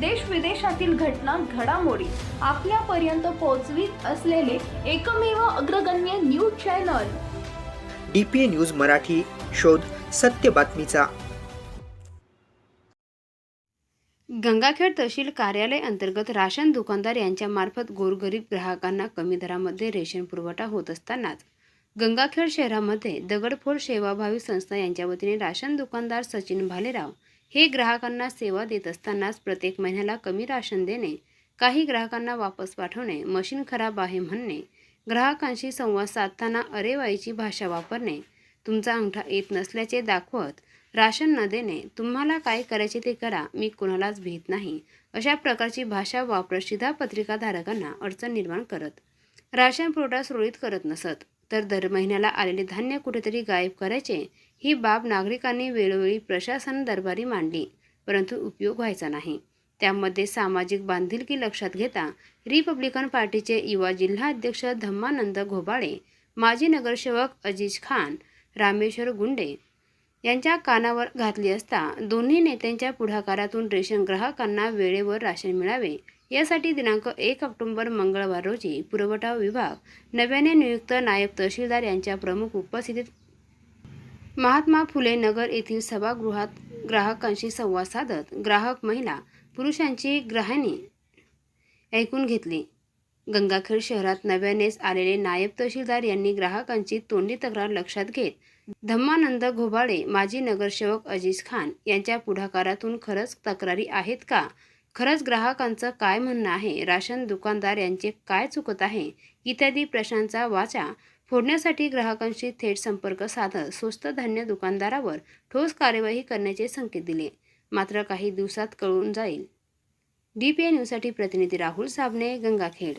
देश विदेशातील घटना घडामोडी आपल्यापर्यंत पोहोचवीत असलेले एकमेव अग्रगण्य news channel. D P A news Marathi शोध सत्य बातमीचा. गंगाखेड तहसील कार्यालय अंतर्गत राशन दुकानदार यांच्यामार्फत गोरगरीब ग्राहकांना कमी दरामध्ये रेशन पुरवठा होत असतानाच गंगाखेड शहरामध्ये दगडफोड सेवाभावी संस्था यांच्या वतीने राशन दुकानदार सचिन भालेराव हे ग्राहकांना सेवा देत असतानाच प्रत्येक महिन्याला कमी राशन देणे काही ग्राहकांना वापस पाठवणे मशीन खराब आहे म्हणणे ग्राहकांशी संवाद साधताना अरेवाईची भाषा वापरणे तुमचा अंगठा येत नसल्याचे दाखवत राशन न देणे तुम्हाला काय करायचे ते करा मी कोणालाच भीत नाही अशा प्रकारची भाषा वापरत शिधापत्रिकाधारकांना अडचण निर्माण करत राशन पुरवठा सुरळीत करत नसत. तर दर महिन्याला आलेले धान्य कुठेतरी गायब करायचे ही बाब नागरिकांनी वेळोवेळी प्रशासन दरबारी मांडली परंतु उपयोग व्हायचा नाही. त्यामध्ये सामाजिक बांधिलकी लक्षात घेता रिपब्लिकन पार्टीचे युवा जिल्हा अध्यक्ष धम्मानंद घोबाळे माजी नगरसेवक अजीज खान रामेश्वर गुंडे यांच्या कानावर घातली असता दोन्ही नेत्यांच्या पुढाकारातून रेशन ग्राहकांना वेळेवर राशन मिळावे. यासाठी दिनांक एक ऑक्टोबर मंगळवार रोजी पुरवठा विभाग नव्याने नियुक्त नायब तहसीलदार यांच्या प्रमुख उपस्थितीत महात्मा फुले नगर येथील सभागृहात ग्राहकांशी संवाद साधत ग्राहक महिला पुरुषांची ग्राहणी ऐकून घेतली. गंगाखेड शहरात नव्यानेच आलेले नायब तहसीलदार यांनी ग्राहकांची तोंडी तक्रार लक्षात घेत धम्मानंद घोबाळे माजी नगरसेवक अजीज खान यांच्या पुढाकारातून खरंच तक्रारी आहेत का? खरंच ग्राहकांचं काय म्हणणं आहे? राशन दुकानदार यांचे काय चुकत आहे? इत्यादी प्रश्नांचा वाचा फोडण्यासाठी ग्राहकांशी थेट संपर्क साधत स्वस्त धान्य दुकानदारावर ठोस कार्यवाही करण्याचे संकेत दिले. मात्र काही दिवसात कळून जाईल. डी पी न्यूजसाठी प्रतिनिधी राहुल साबणे गंगाखेड.